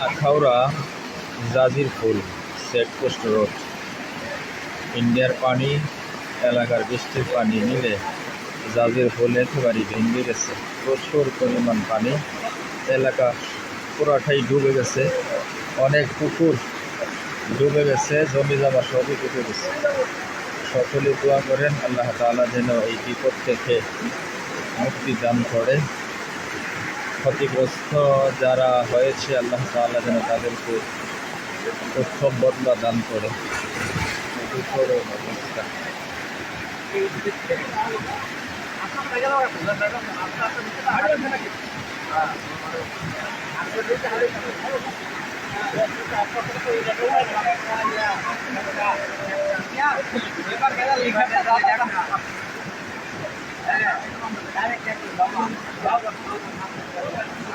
আখাউড়া জাজির ফুল check post road. ইন্ডিয়ার পানি, এলাকার বৃষ্টির পানি মিলে জাজির ফুল একেবারেই ভেঙে গেছে। প্রচুর পরিমাণ পানি। এলাকা পুরাটাই ডুবে গেছে। অনেক পুকুর ডুবে গেছে, জমি জমা সবই ডুবে গেছে। সকলে দোয়া করেন, আল্লাহ তাআলা যেন এই বিপদ থেকে মুক্তি দান করে। ক্ষতিগ্রস্ত যারা হয়েছে আল্লাহ তাল্লাহ যেন তাদেরকে উৎসব বদলা দান করে। লেখা